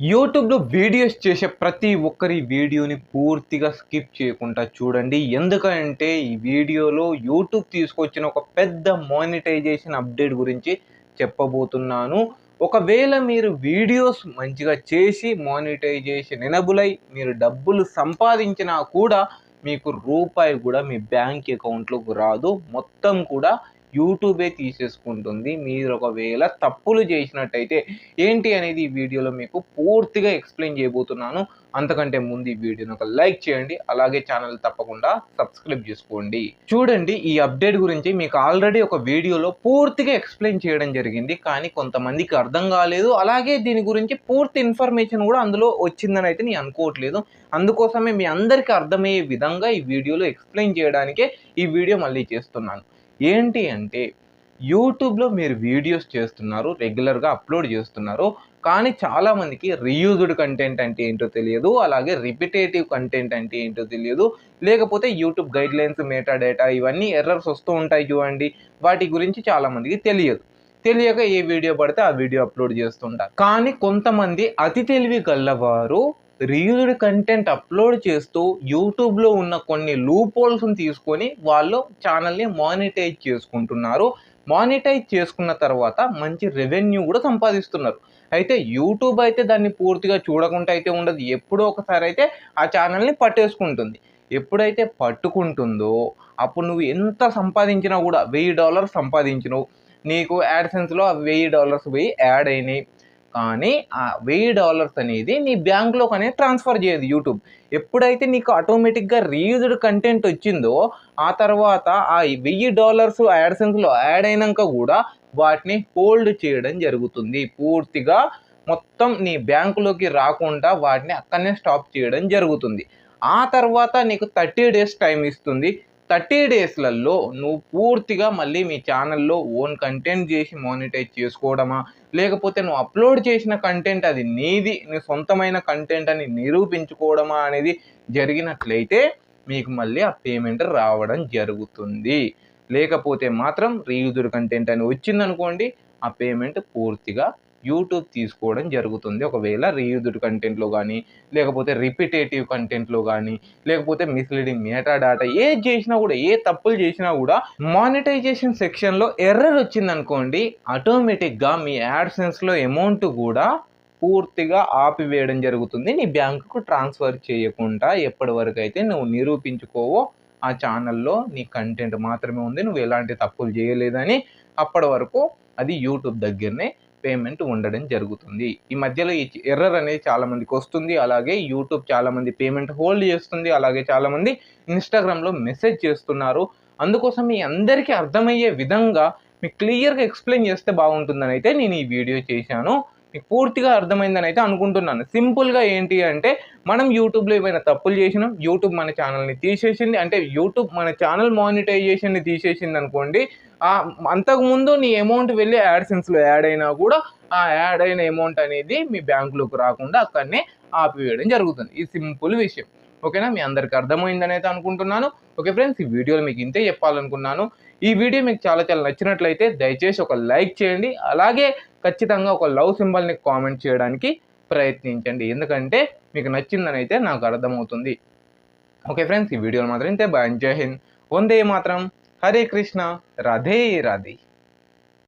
యూట్యూబ్లో వీడియోస్ చేసే ప్రతి ఒక్కరి వీడియోని పూర్తిగా స్కిప్ చేయకుండా చూడండి. ఎందుకంటే ఈ వీడియోలో యూట్యూబ్ తీసుకొచ్చిన ఒక పెద్ద మానిటైజేషన్ అప్డేట్ గురించి చెప్పబోతున్నాను. ఒకవేళ మీరు వీడియోస్ మంచిగా చేసి మానిటైజేషన్ ఎనబుల్ అయి మీరు డబ్బులు సంపాదించినా కూడా మీకు రూపాయి కూడా మీ బ్యాంక్ అకౌంట్లోకి రాదు. మొత్తం కూడా యూట్యూబే తీసేసుకుంటుంది. మీరు ఒకవేళ తప్పులు చేసినట్టయితే ఏంటి అనేది ఈ వీడియోలో మీకు పూర్తిగా ఎక్స్ప్లెయిన్ చేయబోతున్నాను. అంతకంటే ముందు ఈ వీడియోని ఒక లైక్ చేయండి. అలాగే ఛానల్ తప్పకుండా సబ్స్క్రైబ్ చేసుకోండి. చూడండి ఈ అప్డేట్ గురించి మీకు ఆల్రెడీ ఒక వీడియోలో పూర్తిగా ఎక్స్ప్లెయిన్ చేయడం జరిగింది. కానీ కొంతమందికి అర్థం కాలేదు. అలాగే దీని గురించి పూర్తి ఇన్ఫర్మేషన్ కూడా అందులో వచ్చిందని అయితే నేను అనుకోవట్లేదు. అందుకోసమే మీ అందరికీ అర్థమయ్యే విధంగా ఈ వీడియోలో ఎక్స్ప్లెయిన్ చేయడానికే ఈ వీడియో మళ్ళీ చేస్తున్నాను. ఏంటి అంటే యూట్యూబ్లో మీరు వీడియోస్ చేస్తున్నారు రెగ్యులర్గా అప్లోడ్ చేస్తున్నారు కానీ చాలామందికి రీయూజ్డ్ కంటెంట్ అంటే ఏంటో తెలియదు అలాగే రిపిటేటివ్ కంటెంట్ అంటే ఏంటో తెలియదు లేకపోతే యూట్యూబ్ గైడ్లైన్స్ మేటా డేటా ఇవన్నీ ఎర్రర్స్ వస్తూ ఉంటాయి చూడండి వాటి గురించి చాలామందికి తెలియదు. తెలియక ఏ వీడియో పడితే ఆ వీడియో అప్లోడ్ చేస్తుంటారు. కానీ కొంతమంది అతి తెలివి గల్లవారు రీయూజ్డ్ కంటెంట్ అప్లోడ్ చేస్తూ యూట్యూబ్లో ఉన్న కొన్ని లూప్ హోల్స్ని తీసుకొని వాళ్ళు ఛానల్ని మానిటైజ్ చేసుకుంటున్నారు. మానిటైజ్ చేసుకున్న తర్వాత మంచి రెవెన్యూ కూడా సంపాదిస్తున్నారు. అయితే యూట్యూబ్ అయితే దాన్ని పూర్తిగా చూడకుండా అయితే ఉండదు. ఎప్పుడో ఒకసారి అయితే ఆ ఛానల్ని పట్టేసుకుంటుంది. ఎప్పుడైతే పట్టుకుంటుందో అప్పుడు నువ్వు ఎంత సంపాదించినా కూడా వెయ్యి డాలర్స్ సంపాదించినావు. నీకు యాడ్సెన్స్లో ఆ వెయ్యి డాలర్స్ పోయి యాడ్ అయినాయి. కానీ ఆ వెయ్యి డాలర్స్ అనేది నీ బ్యాంక్లోకి అనేది ట్రాన్స్ఫర్ చేయదు యూట్యూబ్. ఎప్పుడైతే నీకు ఆటోమేటిక్గా రీయూజ్డ్ కంటెంట్ వచ్చిందో ఆ తర్వాత ఆ వెయ్యి డాలర్స్ యాడ్సెన్స్లో యాడ్ అయినాక కూడా వాటిని హోల్డ్ చేయడం జరుగుతుంది. పూర్తిగా మొత్తం నీ బ్యాంకులోకి రాకుండా వాటిని అక్కడనే స్టాప్ చేయడం జరుగుతుంది. ఆ తర్వాత నీకు థర్టీ డేస్ టైం ఇస్తుంది. థర్టీ డేస్లలో నువ్వు పూర్తిగా మళ్ళీ మీ ఛానల్లో ఓన్ కంటెంట్ చేసి మానిటైజ్ చేసుకోవడమా? లేకపోతే నువ్వు అప్లోడ్ చేసిన కంటెంట్ అది నీది నీ సొంతమైన కంటెంట్ అని నిరూపించుకోవడమా అనేది జరిగినట్లయితే మీకు మళ్ళీ ఆ పేమెంట్ రావడం జరుగుతుంది. లేకపోతే మాత్రం రీయూజర్ కంటెంట్ అని వచ్చిందనుకోండి ఆ పేమెంట్ పూర్తిగా యూట్యూబ్ తీసుకోవడం జరుగుతుంది. ఒకవేళ రీయూజ్డ్ కంటెంట్లో కానీ లేకపోతే రిపిటేటివ్ కంటెంట్లో కానీ లేకపోతే మిస్లీడింగ్ మేటా డాటా ఏ చేసినా కూడా ఏ తప్పులు చేసినా కూడా మానిటైజేషన్ సెక్షన్లో ఎర్రర్ వచ్చిందనుకోండి ఆటోమేటిక్గా మీ యాడ్సెన్స్లో అమౌంట్ కూడా పూర్తిగా ఆపివేయడం జరుగుతుంది. నీ బ్యాంకుకు ట్రాన్స్ఫర్ చేయకుండా ఎప్పటి వరకు అయితే నువ్వు నిరూపించుకోవో ఆ ఛానల్లో నీ కంటెంట్ మాత్రమే ఉంది. నువ్వు ఎలాంటి తప్పులు చేయలేదని అప్పటి వరకు అది యూట్యూబ్ దగ్గరనే పేమెంట్ ఉండడం జరుగుతుంది. ఈ మధ్యలో ఈ ఎర్రర్ అనేది చాలా మందికి వస్తుంది. అలాగే యూట్యూబ్ చాలా మంది పేమెంట్ హోల్డ్ చేస్తుంది. అలాగే చాలా మంది ఇన్స్టాగ్రామ్లో మెసేజ్ చేస్తున్నారు. అందుకోసం మీ అందరికీ అర్థమయ్యే విధంగా మీకు క్లియర్గా ఎక్స్ప్లెయిన్ చేస్తే బాగుంటుందని అయితే నేను ఈ వీడియో చేశాను. మీకు పూర్తిగా అర్థమైందని అయితే అనుకుంటున్నాను. సింపుల్గా ఏంటి అంటే మనం యూట్యూబ్లో ఏమైనా తప్పులు చేసినాం యూట్యూబ్ మన ఛానల్ని తీసేసింది. అంటే యూట్యూబ్ మన ఛానల్ మానిటైజేషన్ని తీసేసింది అనుకోండి అంతకుముందు నీ అమౌంట్ వెళ్ళి యాడ్సెన్స్లో యాడ్ అయినా కూడా ఆ యాడ్ అయిన అమౌంట్ అనేది మీ బ్యాంకులోకి రాకుండా అక్కడనే ఆపివేయడం జరుగుతుంది. ఈ సింపుల్ విషయం. ఓకేనా? మీ అందరికి అర్థమైందని అయితే అనుకుంటున్నాను. ఓకే ఫ్రెండ్స్ ఈ వీడియోలో మీకు ఇంతే చెప్పాలనుకున్నాను. ఈ వీడియో మీకు చాలా చాలా నచ్చినట్లయితే దయచేసి ఒక లైక్ చేయండి. అలాగే ఖచ్చితంగా ఒక లవ్ సింబల్ని కామెంట్ చేయడానికి ప్రయత్నించండి. ఎందుకంటే మీకు నచ్చిందని అయితే నాకు అర్థమవుతుంది. ఓకే ఫ్రెండ్స్ ఈ వీడియోలు మాత్రం ఇంతే. బాయ్ జై హింద్. వందే మాత్రం. హరే కృష్ణ. రాధే రాధే.